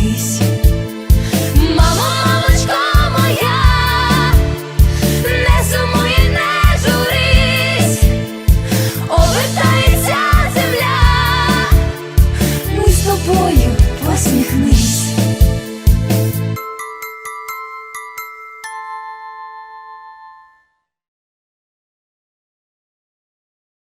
колись.